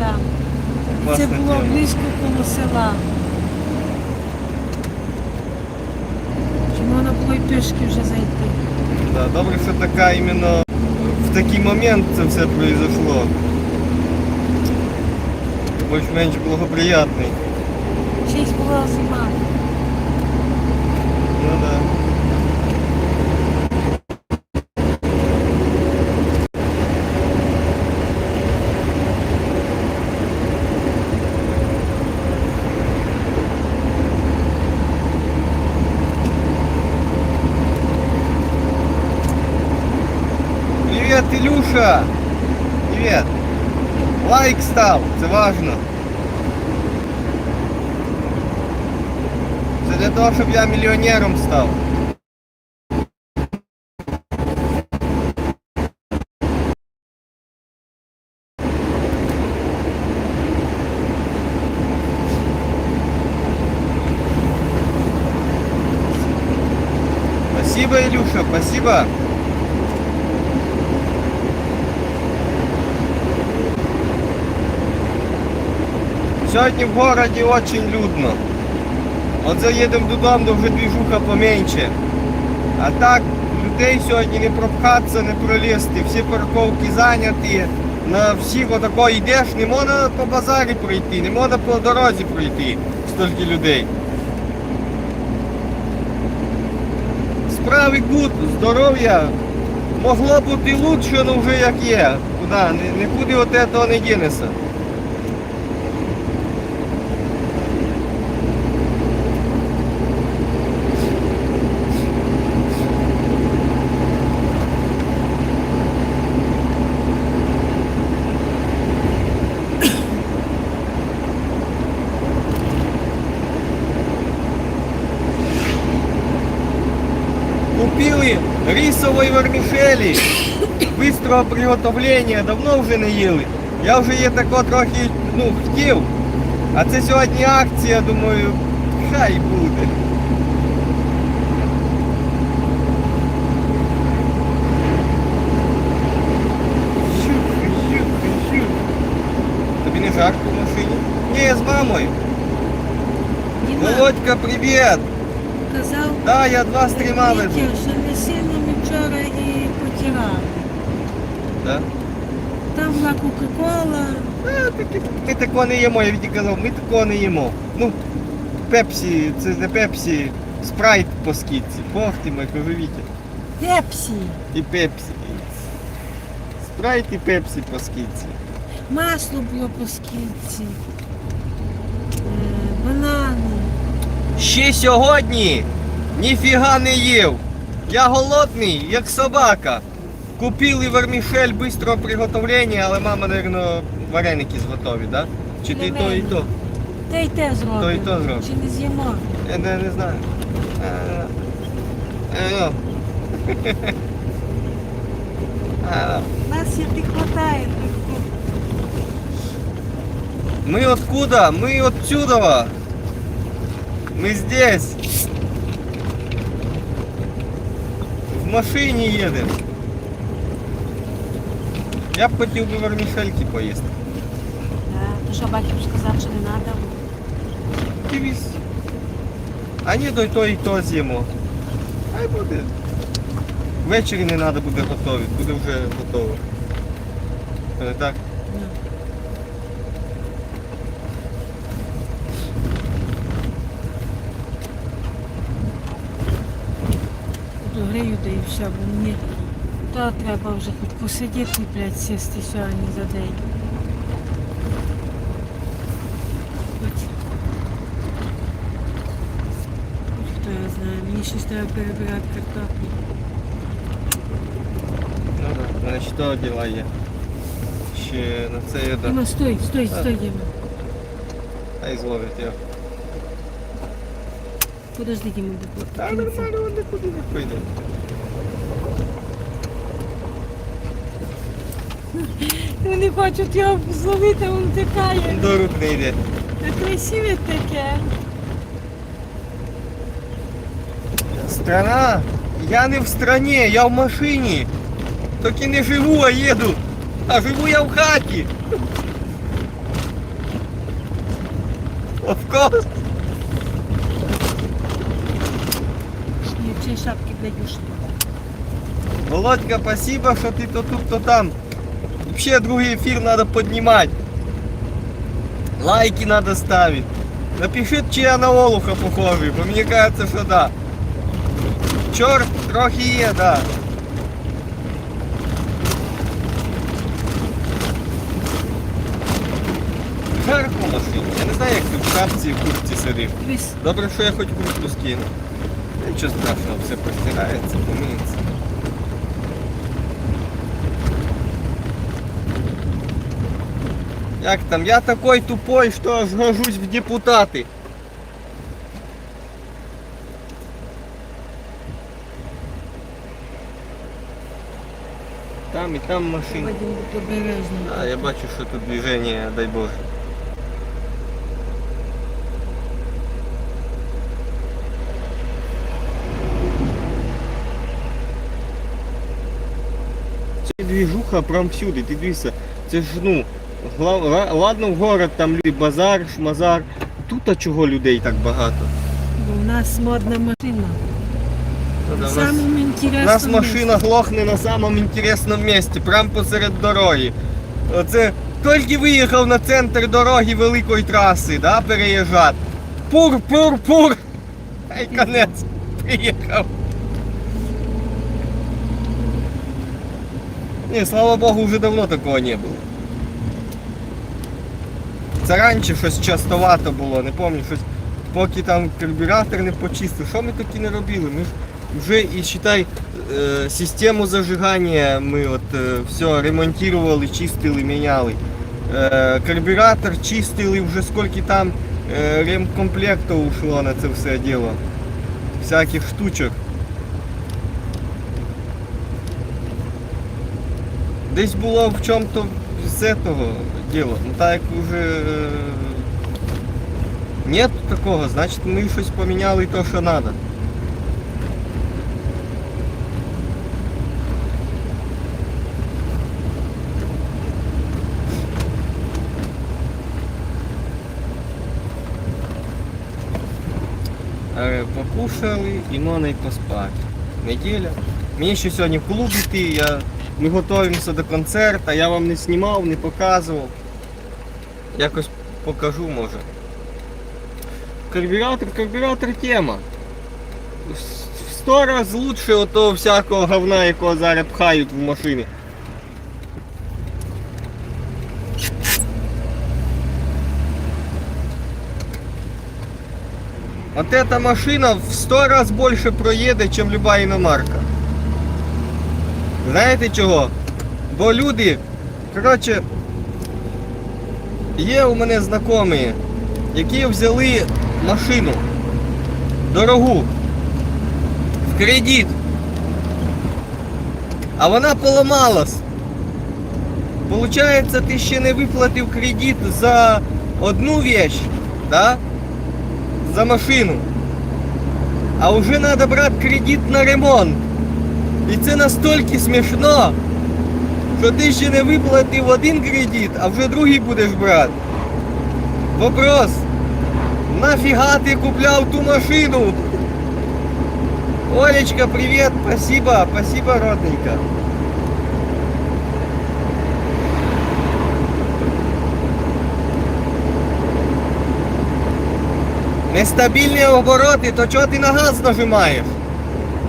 І Це було близько коло села. Чи можна було і пішки вже зайти? Да, добре, що така іменно в такий момент це все произошло. Більш-менш благоприятний. Чись була зима. Привет, Илюша! Привет! Лайк став, це важно. Це для того, щоб я мільйонером став. Спасибо, Илюша, спасибо. Сьогодні в городі дуже людно. От заїдемо додому, то вже двіжуха поменше. А так, людей сьогодні не пропхатися, не пролізти. Всі парковки зайняті. На всіх отако йдеш, не можна по базарі пройти, не можна по дорозі пройти. Стільки людей. Справи гуд, здоров'я. Могло бути лучше, але вже як є. Куди? Ні- Нікуди от не дінеться. рисової вермішелі быстрого приготовлення, давно вже не їли. Я вже є тако трохи ну, хотів. А це сьогодні акція, думаю, хай буде. Щух, щух, щух. Тобі не жарко в машині? Ні, з мамою. Діма Володька, привіт! казав, Да, я два стріма Да? Там була Кока-Кола. Таки- Ми такого не їмо, я віді казав, ми такого не їмо. Ну, пепсі, це не пепсі, спрайт по скидці. Бог ти мой, кажу, Вітя. Пепсі. І пепсі. Спрайт і пепсі по скидці. Масло було по скидці. Е, Банани. Ще сьогодні ніфіга не їв. Я голодний, як собака. Купили вермішель бистрого приготовлення, але мама, мабуть, вареники зготові, да? Чи ти і то, і то? Те й те зробимо. То й то зробимо. Чи не з'їмо? Я не, не знаю. А, а, ну. А, Нас є не хватає. Мы откуда? Мы отсюда. Мы здесь. В машині їдемо. Я б хотів би вермішельки поїсти. Да, то що батько сказав, що не треба. Дивись. А ні, й то і то з'їмо. Хай буде. Ввечері не треба буде готові, буде вже готово. Це Не так? Догрію, да і все, бо мені то треба вже хоч посидіти, блядь, сісти сьогодні за день. Хоч, хоч хто я знає, мені щось треба перебирати картоплю. Ну так. Мене ще того діла є. Ще на це є. да. Діма, стой, стой, А. стой, Діма. Ай зловить його. Подожди, Діма, до Та нормально, він нікуди не прийде. Вони хочуть його зловити, а він тікає. Він до рук не йде. Це красиве таке. Страна? Я не в стране, я в машині. Тільки не живу, а їду. А живу я в хаті. Of course. І в цій шапці, блядь, ушли. Володька, спасибо, що ти то тут, то там. Вообще другий ефір надо поднимать. Лайки надо ставить. Напиши, чи я на Олуха похожий, бо мені кажется, що да. Чорт, трохи є, да. Жарко машині. Я не знаю, як ти в шапці і в куртці сидив. Добре, що я хоч куртку скину. Нічого страшного, все постирається, помиється. Як там? Я такой тупой, что аж гожусь в депутаты. Там і там машина. Обережний. А, я бачу, що тут движення, дай Боже. Це движуха прям всюди, ти дивися. Це ж ну, ладно в город там люди, базар, шмазар. Тут а чого людей так багато? Бо в нас модна машина. Та да, в нас- У нас машина глохне на самому інтересному місці, прямо посеред дороги. Оце тільки виїхав на центр дороги великої траси, да, переїжджати. Пур, пур, пур. Ай, конець. Приїхав. Ні, слава Богу, вже давно такого не було. Це раніше щось частовато було, не пам'ятаю, щось, поки там карбюратор не почистив. Що ми таки не робили? Ми ж вже і считай, е, систему зажигання ми от е, все ремонтували, чистили, міняли. Е, карбюратор чистили, вже скільки там ремкомплекту ушло на це все діло. Всяких штучок. Десь було в чому-то з цього діло. Ну так як вже нет такого, значить ми щось поміняли то, що треба. Покушали і можна й поспати. Неділя. Мені ще сьогодні в клуб йти, я... ми готуємося до концерту, я вам не знімав, не показував. Якось покажу може. Карбюратор, карбюратор тема. В сто раз лучше ото всякого говна, якого зараз пхають в машини. Вот эта машина в 100 раз більше проїде, ніж люба іномарка. Знаєте чого? Бо люди, коротше, є у мене знайомі, які взяли машину дорогу в кредит. А вона поламалась. Получається, ти ще не виплатив кредит за одну вещь, да? за машину. А вже треба брати кредит на ремонт. І це настільки смішно, що ти ще не виплатив один кредит, а вже другий будеш брати. Вопрос. Нафіга ти купляв ту машину? Олечка, привет, спасибо, спасибо, родненька. Нестабільні обороти, то чого ти на газ нажимаєш?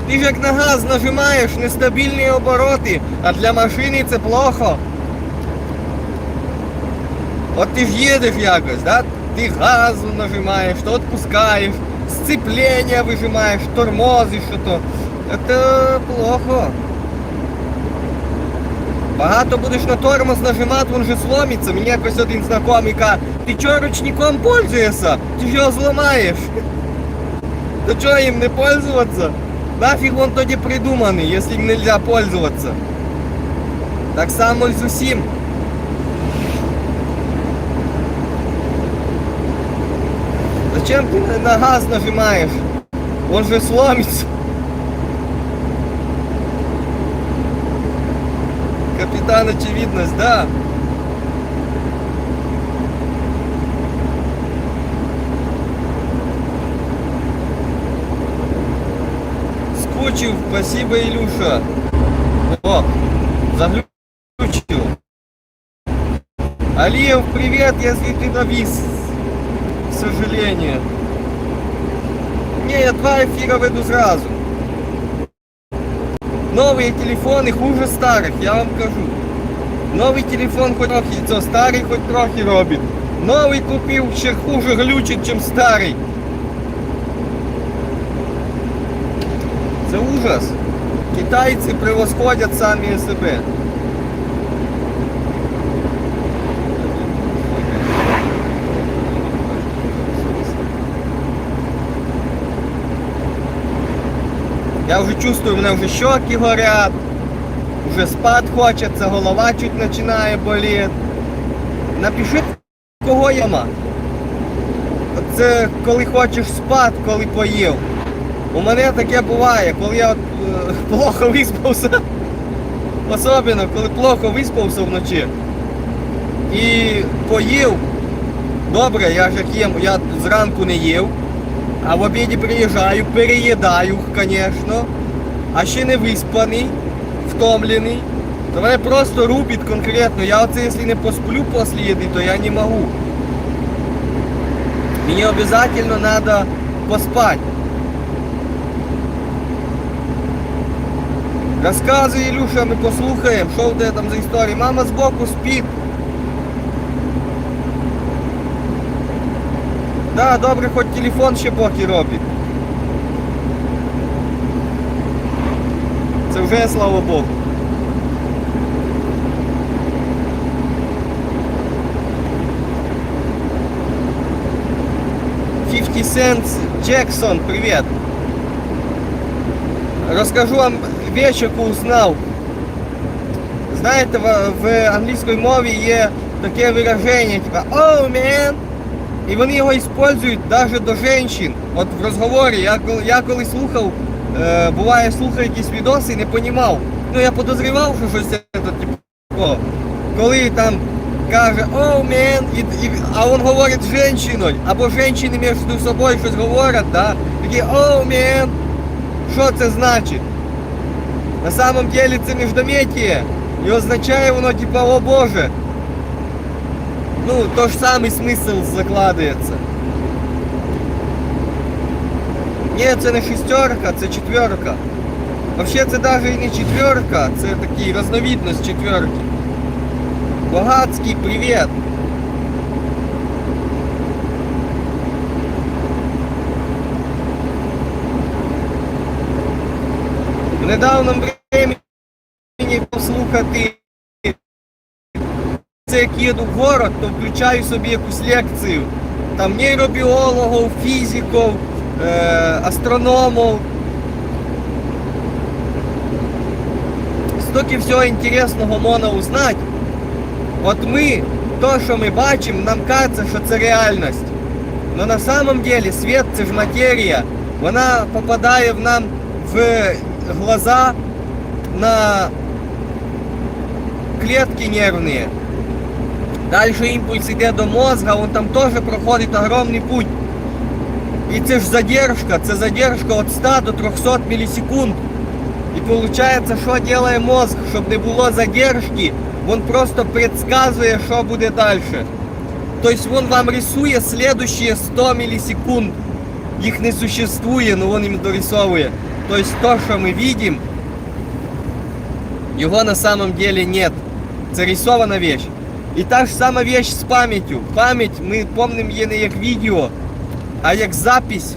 Ти ж як на газ нажимаєш, нестабільні обороти, а для машини це плохо. От ти ж їдеш якось, да? Ти газу нажимаєш, то відпускаєш, сцеплення вижимаєш, тормозиш, що то. Це плохо. Багато будеш на тормоз нажимати, він же сломиться. Мені якось один знайомий каже, ти чого ручником пользуєшся? Ти ж його зламаєш. То чого їм не пользуватися? Нафіг він тоді придуманий, якщо їм не можна пользуватися. Так само і з усім. Зачем ти на- на газ нажимаєш? Он же сломится. Капитан очевидность, да. Спасибо, Илюша. О, заглючил. Алиев, привет, если ты навис. К сожалению. Не, я два эфира веду сразу. Новые телефоны хуже старых, я вам кажу. Новий телефон хоч трохи, це старий хоч трохи робить. Новий купив, ще хуже глючить, чим старий. Ужас. Китайці превосходять самі себе. Я вже чувствую, в мене вже щоки горять, вже спад хочеться, голова чуть починає боліти. Напишіть, кого я ма. Це коли хочеш спати, коли поїв. У мене таке буває, коли я от, е, плохо виспався. Особливо, коли плохо виспався вночі. І поїв. Добре, я ж як їм, я зранку не їв. А в обіді приїжджаю, переїдаю, звісно. А ще не виспаний, втомлений. То мене просто рубить конкретно. Я оце, якщо не посплю після їди, то я не можу. Мені обов'язково треба поспати. Розказуй, Ілюша, ми послухаємо, що в тебе там за історії. Мама збоку спить. Да, добре, хоч телефон ще поки робить. Це вже слава Богу. Fifty Cent Джексон, привет. Розкажу вам вещь, яку узнав. Знаєте, в, в англійській мові є таке вираження, типа Oh man! І вони його використовують навіть до жінок. От в розговорі, я, я коли слухав, е, буває, слухав якісь відоси і не розумів. Ну я подозрівав, що щось це, типу, коли там каже «Oh man», і, і, а він говорить з жінкою, або жінки між собою щось говорять, да? такі «Oh man», що це значить? На самом деле це міждометіє. І означає воно типа «О Боже». Ну, то ж самий смисл закладається. Ні, це не шестерка, це четверка. Вообще це навіть і не четверка, це такий розновідність четверки. Богатський привіт. В недавному времени послухати це як їду в город, то включаю собі якусь лекцію. Там нейробіологів, фізиків, е, астрономів. Стільки всього інтересного можна узнати. От ми, то, що ми бачимо, нам кажеться, що це реальність. Но на самом деле світ це ж матерія. Вона попадає в нам в глаза на клетки нервные. Дальше імпульс йде до мозга, он там теж проходить огромний путь. І це ж задержка, це задержка від 100 до 300 мілісекунд. І виходить, що робить мозг, щоб не було задержки, він просто предсказує, що буде далі. Тобто він вам рисує следующие 100 мілісекунд. Їх не существує, але він їм дорисовує. Тобто то, що ми бачимо, його на самом деле нет. Це рисована вещь. І та ж сама вещь з пам'яттю. Пам'ять ми помним її не як відео, а як запись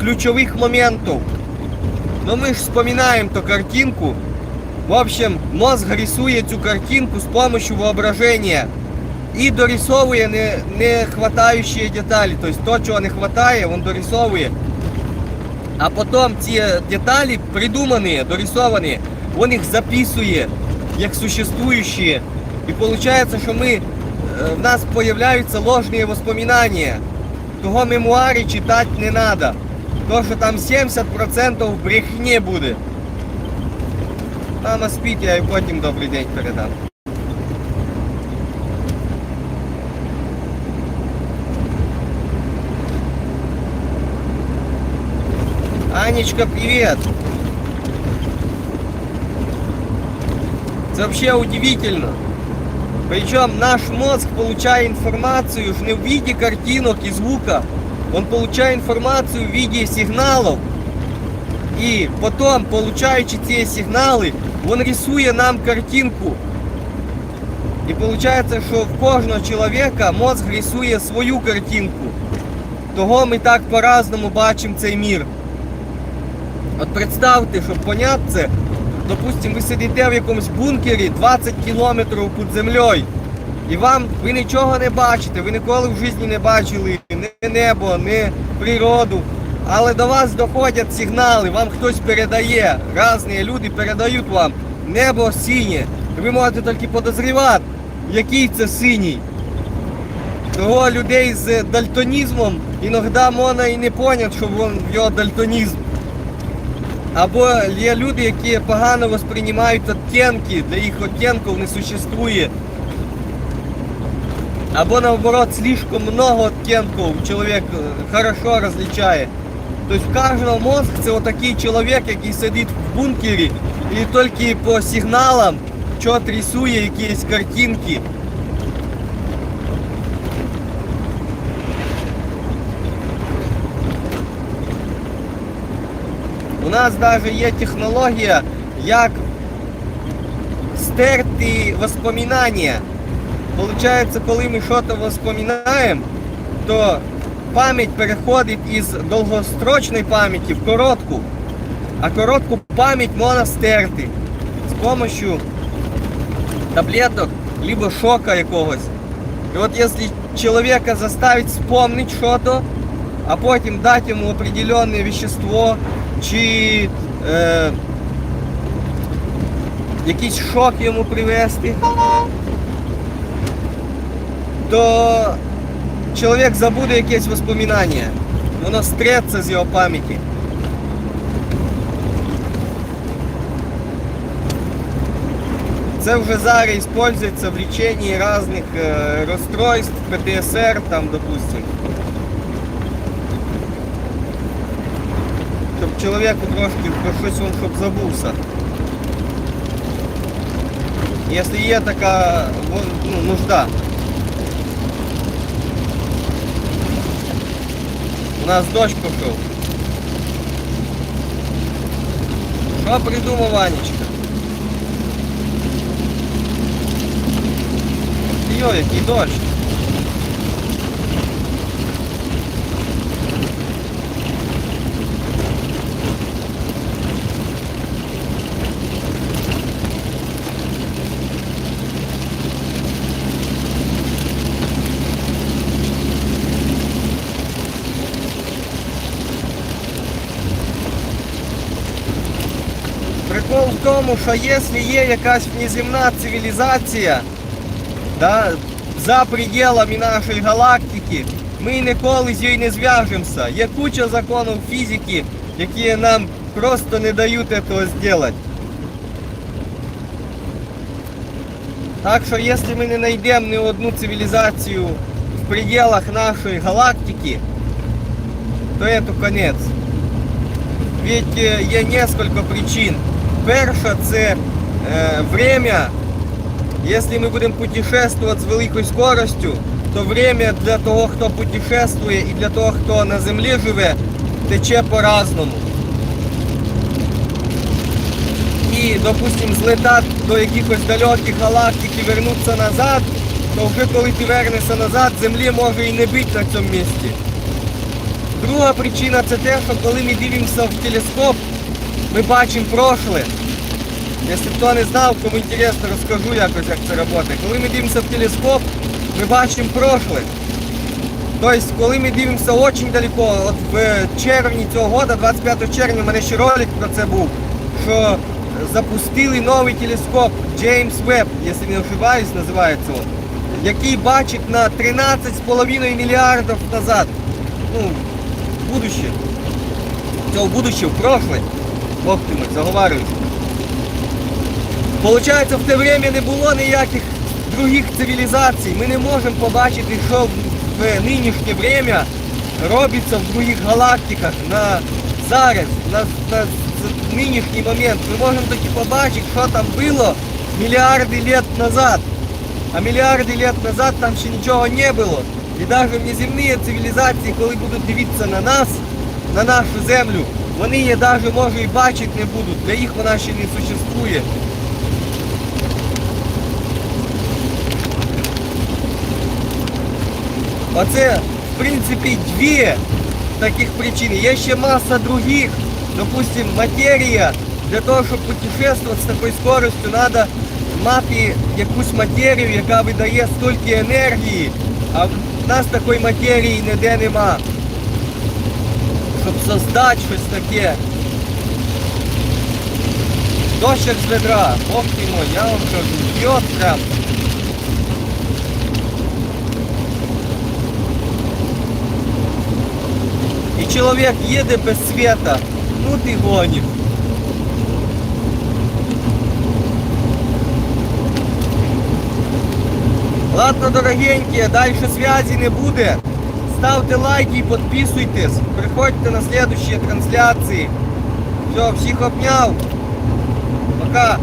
ключових моментів. Ну ми ж вспоминаємо ту картинку. В общем, мозг рисує цю картинку з допомогою воображення і дорисовує не, не хватаючі деталі. Тобто то, чого не вистачає, він дорисовує. А потім ці деталі придумані, дорисовані, він їх записує як существуючі. І виходить, що ми, е, в нас з'являються ложні воспоминання. Того мемуари читати не треба. То, що там 70% брехні буде. Мама спить, я їй потім добрий день передам. Анечка, привет! Это вообще удивительно. Причем наш мозг, получая информацию не в виде картинок и звука, он получает информацию в виде сигналов. И потом, получаючи эти сигналы, он рисует нам картинку. И получается, что в кожного человека мозг рисует свою картинку. Того мы так по-разному бачим цей мир. От представте, щоб поняти це, допустим, ви сидите в якомусь бункері 20 кілометрів під землею, і вам ви нічого не бачите, ви ніколи в житті не бачили ні небо, ні природу. Але до вас доходять сигнали, вам хтось передає, різні люди передають вам небо синє. Ви можете тільки подозрівати, який це синій. Того людей з дальтонізмом іноді можна і не поняти, що в його дальтонізм. Або є люди, які погано восприймають оттенки, для їх оттенків не существує. Або наоборот, слишком много оттенков чоловік е, хорошо розлічає. Тобто в кожного мозг це отакий чоловік, який сидить в бункері і тільки по сигналам чот рисує якісь картинки. У нас навіть є технологія, як стерти воспоминання. Получається, коли ми щось воспоминаємо, то пам'ять переходить із довгострочної пам'яті в коротку, а коротку пам'ять можна стерти з допомогою таблеток, либо шока якогось. І от якщо чоловіка заставить вспомнити щось, а потім дати йому определенне вещество чи е, якийсь шок йому привести, то чоловік забуде якесь воспоминання. Воно стреться з його пам'яті. Це вже зараз використовується в ліченні різних е, розстройств, ПТСР, там, допустим. чоловіку трошки про щось він щоб забувся. Якщо є така вон, ну, нужда. У нас дощ пішов. Що придумав Ванечка? Йо, який дощ. тому, що якщо є якась внеземна цивілізація, да, за пределами нашої галактики, ми ніколи з нею не зв'яжемося. Є куча законів фізики, які нам просто не дають цього зробити. Так що, якщо ми не знайдемо ні одну цивілізацію в пределах нашої галактики, то це конець. Ведь е, є несколько причин. Перша це е, время. Якщо ми будемо путешествувати з великою скоростю, то время для того, хто путешествує і для того, хто на землі живе, тече по-разному. І, допустим, злетати до якихось далеких галактик і вернутися назад, то вже коли ти вернешся назад, землі може і не бути на цьому місці. Друга причина це те, що коли ми дивимося в телескоп, ми бачимо прошле. Якщо хто не знав, кому інтересно, розкажу якось, як це працює. Коли ми дивимося в телескоп, ми бачимо прошле. Тобто, коли ми дивимося дуже далеко, от в червні цього року, 25 червня, у мене ще ролик про це був, що запустили новий телескоп Джеймс Веб, якщо не ошибаюсь, називається який бачить на 13,5 мільярдів назад. Ну, в будуще. Це в будуще, в прошлое. Бог ти мой, заговарююсь. Получається, в те время не було ніяких других цивілізацій. Ми не можемо побачити, що в нинішнє время робиться в других галактиках на зараз, на, на нинішній момент. Ми можемо тільки побачити, що там було миллиарды лет назад. А мільярди лет назад там ще нічого не було. І навіть внеземні цивілізації, коли будуть дивитися на нас, на нашу землю, вони її навіть може і бачити не будуть. Для їх вона ще не существує. Оце, в принципі, дві таких причини. Є ще маса других. Допустим, матерія. Для того, щоб путешествувати з такою скоростю, треба мати якусь матерію, яка видає стільки енергії, а в нас такої матерії ніде нема. Щоб создати щось таке. Дощ як з ведра, Бог ти мой, я вам кажу, б'єт прям. Человек едет без света. Ну ты гонишь. Ладно, дорогенькі, далі зв'язі не буде. Ставте лайки і підписуйтесь. Приходьте на следующие трансляції. Все, всіх обняв. Пока.